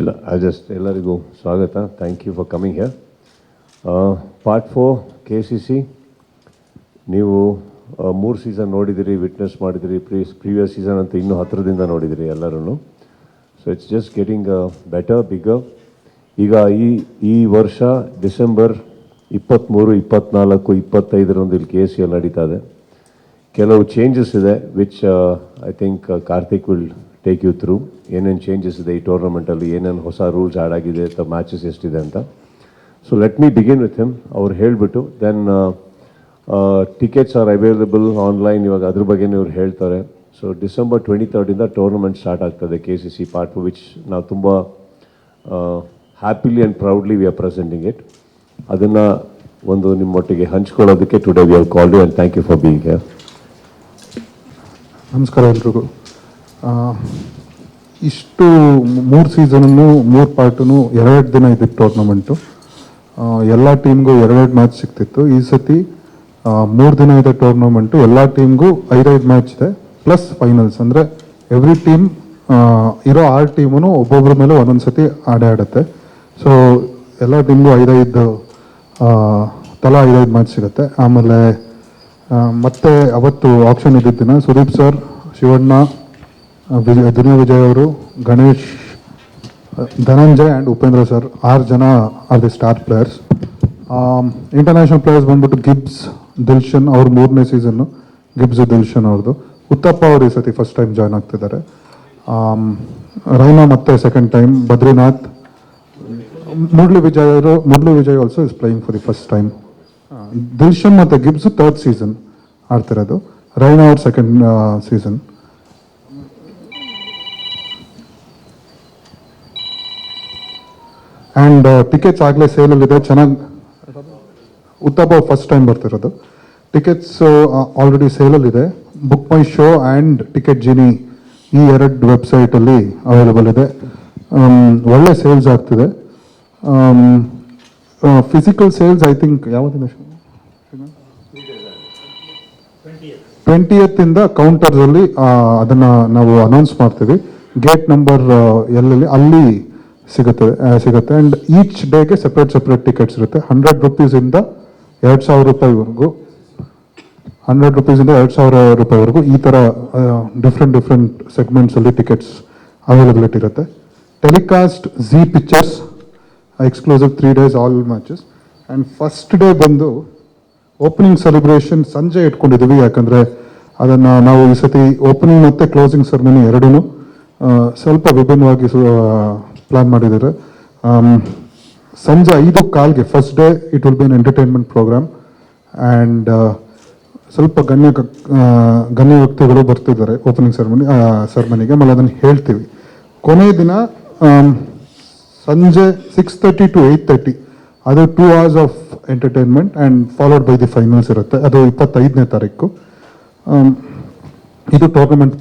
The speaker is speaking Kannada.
ಇಲ್ಲ ಐ ಜಸ್ಟ್ ಎಲ್ಲರಿಗೂ ಸ್ವಾಗತ. Thank you for coming here part four K C C ನೀವು ಮೂರು ಸೀಸನ್ ನೋಡಿದಿರಿ ವಿಟ್ನೆಸ್ ಮಾಡಿದಿರಿ ಪ್ರೀ ಪ್ರೀವಿಯಸ್ ಸೀಸನ್ ಅಂತ ಇನ್ನೂ ಹತ್ತಿರದಿಂದ ನೋಡಿದಿರಿ ಎಲ್ಲರೂ so it's just getting better bigger ಈಗ ಈ ಈ ವರ್ಷ ಡಿಸೆಂಬರ್ ಇಪ್ಪತ್ತ್ಮೂರು ಇಪ್ಪತ್ನಾಲ್ಕು, ಇಪ್ಪತ್ತೈದರೊಂದು ಇಲ್ಲಿ ಕೆ ಸಿ ಎಲ್ಲ ನಡೀತಾ ಇದೆ. ಕೆಲವು ಚೇಂಜಸ್ ಇದೆ which I think Karthik will take you through ಏನೇನು ಚೇಂಜಸ್ ಇದೆ ಈ ಟೂರ್ನಮೆಂಟಲ್ಲಿ ಏನೇನು ಹೊಸ ರೂಲ್ಸ್ ಆ್ಯಡ್ ಆಗಿದೆ ಅಥವಾ ಮ್ಯಾಚಸ್ ಎಷ್ಟಿದೆ ಅಂತ. So let me begin with him ಅವ್ರು ಹೇಳಿಬಿಟ್ಟು then tickets are available online ಇವಾಗ ಅದ್ರ ಬಗ್ಗೆ ಇವ್ರು ಹೇಳ್ತಾರೆ. ಸೊ ಡಿಸೆಂಬರ್ ಟ್ವೆಂಟಿ ತರ್ಡಿಂದ ಟೂರ್ನಮೆಂಟ್ ಸ್ಟಾರ್ಟ್ ಆಗ್ತದೆ K C C part which ನಾವು ತುಂಬ happily and proudly we are presenting it ಅದನ್ನು ಒಂದು ನಿಮ್ಮೊಟ್ಟಿಗೆ ಹಂಚ್ಕೊಳ್ಳೋದಕ್ಕೆ today we are call you and thank you for being here ನಮಸ್ಕಾರ ಎಲ್ರಿಗೂ. ಇಷ್ಟು ಮೂರು ಸೀಸನನ್ನು, ಮೂರು ಪಾರ್ಟನ್ನು ಎರಡೆರಡು ದಿನ ಇದ್ದಿತ್ತು ಟೂರ್ನಮೆಂಟು ಎಲ್ಲ ಟೀಮ್ಗೂ ಎರಡೆರಡು ಮ್ಯಾಚ್ ಸಿಗ್ತಿತ್ತು. ಈ ಸತಿ ಮೂರು ದಿನ ಇದೆ ಟೂರ್ನಮೆಂಟು ಎಲ್ಲ ಟೀಮ್ಗೂ ಐದೈದು ಮ್ಯಾಚ್ ಇದೆ ಪ್ಲಸ್ ಫೈನಲ್ಸ್ ಅಂದರೆ ಎವ್ರಿ ಟೀಮ್ ಇರೋ ಆರು ಟೀಮು ಒಬ್ಬೊಬ್ಬರ ಮೇಲೆ ಒಂದೊಂದು ಸತಿ ಆಡೇ ಆಡುತ್ತೆ. ಸೊ ಎಲ್ಲ ಟೀಮ್ಗೂ ಐದೈದು ತಲಾ ಐದೈದು ಮ್ಯಾಚ್ ಸಿಗುತ್ತೆ. ಆಮೇಲೆ ಮತ್ತೆ ಅವತ್ತು ಆಪ್ಷನ್ ಇದ್ದಿದ್ದಿನ ಸುದೀಪ್ ಸರ್ ಶಿವಣ್ಣ ವಿಜಯ್ ದಿನ ವಿಜಯ್ ಅವರು ಗಣೇಶ್ ಧನಂಜಯ್ ಆ್ಯಂಡ್ ಉಪೇಂದ್ರ ಸರ್ ಆರು ಜನ are the star players international players ಬಂದ್ಬಿಟ್ಟು ಗಿಬ್ಸ್ ದಿಲ್ಶನ್ ಅವ್ರ ಮೂರನೇ ಸೀಸನ್ನು ಗಿಬ್ಸ್ ದಿಲ್ಶನ್ ಅವ್ರದ್ದು ಉತ್ತಪ್ಪ ಅವರು ಈ ಸತಿ ಫಸ್ಟ್ ಟೈಮ್ ಜಾಯ್ನ್ ಆಗ್ತಿದ್ದಾರೆ. ರೈನಾ ಮತ್ತೆ ಸೆಕೆಂಡ್ ಟೈಮ್ ಬದ್ರಿನಾಥ್. ಮುರಳಿ ವಿಜಯ್ ಅವರು Murali Vijay also is playing for the first time Dilshan ಮತ್ತು ಗಿಬ್ಸ್ ಥರ್ಡ್ ಸೀಸನ್ ಆಡ್ತಿರೋದು. ರೈನಾ ಅವ್ರ ಸೆಕೆಂಡ್ ಸೀಸನ್ ಆ್ಯಂಡ್ ಟಿಕೆಟ್ಸ್ ಆಗಲೇ ಸೇಲಲ್ಲಿದೆ. ಚೆನ್ನಾಗಿ ಉತ್ತಪ್ಪ ಫಸ್ಟ್ ಟೈಮ್ ಬರ್ತಿರೋದು. Tickets already ಸೇಲಲ್ಲಿದೆ. Book My Show and Ticket Genie ಈ ಎರಡು ವೆಬ್ಸೈಟಲ್ಲಿ ಅವೈಲೇಬಲ್ ಇದೆ. ಆಮ್, ಒಳ್ಳೆ ಸೇಲ್ಸ್ ಆಗ್ತಿದೆ. ಫಿಸಿಕಲ್ ಸೇಲ್ಸ್ ಐ ಥಿಂಕ್ ಯಾವತ್ತಿನ ಟ್ವೆಂಟಿಯತ್ತಿಂದ ಕೌಂಟರ್ಸಲ್ಲಿ ಅದನ್ನು ನಾವು ಅನೌನ್ಸ್ ಮಾಡ್ತೀವಿ. ಗೇಟ್ ನಂಬರ್ ಎಲ್ಲಲ್ಲಿ ಅಲ್ಲಿ ಸಿಗುತ್ತೆ ಸಿಗುತ್ತೆ. ಆ್ಯಂಡ್ ಈಚ್ ಡೇಗೆ ಸಪ್ರೇಟ್ ಸಪ್ರೇಟ್ ಟಿಕೆಟ್ಸ್ ಇರುತ್ತೆ. ಹಂಡ್ರೆಡ್ ರುಪೀಸಿಂದ ಎರಡು ಸಾವಿರ ರೂಪಾಯಿವರೆಗೂ ಹಂಡ್ರೆಡ್ ರುಪೀಸಿಂದ ಎರಡು ಸಾವಿರ ರೂಪಾಯಿವರೆಗೂ ಈ ಥರ ಡಿಫ್ರೆಂಟ್ ಡಿಫ್ರೆಂಟ್ ಸೆಗ್ಮೆಂಟ್ಸಲ್ಲಿ ಟಿಕೆಟ್ಸ್ ಅವೈಲಬಿಲಿಟಿ ಇರುತ್ತೆ. Telecast Zee pictures exclusive three days all matches and first day ಬಂದು ಓಪನಿಂಗ್ ಸೆಲೆಬ್ರೇಷನ್ ಸಂಜೆ ಇಟ್ಕೊಂಡಿದ್ದೀವಿ. ಯಾಕಂದರೆ ಅದನ್ನು ನಾವು ಈ ಸತಿ ಓಪನಿಂಗ್ ಮತ್ತು ಕ್ಲೋಸಿಂಗ್ ಸೆರೆಮನಿ ಎರಡೂ ಸ್ವಲ್ಪ ವಿಭಿನ್ನವಾಗಿ ಪ್ಲಾನ್ ಮಾಡಿದ್ದಾರೆ. ಸಂಜೆ ಐದು ಕಾಲ್ಗೆ first day it will be an entertainment program and ಸ್ವಲ್ಪ ಗಣ್ಯ ಗಣ್ಯ ವ್ಯಕ್ತಿಗಳು ಬರ್ತಿದ್ದಾರೆ ಓಪನಿಂಗ್ ಸೆರೆಮನಿ ಸೆರೆಮನಿಗೆ ಆಮೇಲೆ ಅದನ್ನು ಹೇಳ್ತೀವಿ. ಕೊನೆಯ ದಿನ ಸಂಜೆ six thirty to eight thirty ಅದು two hours of entertainment and followed by the finals ಇರುತ್ತೆ. ಅದು ಇಪ್ಪತ್ತೈದನೇ ತಾರೀಕು. ಇದು ಟೂರ್ನಮೆಂಟ್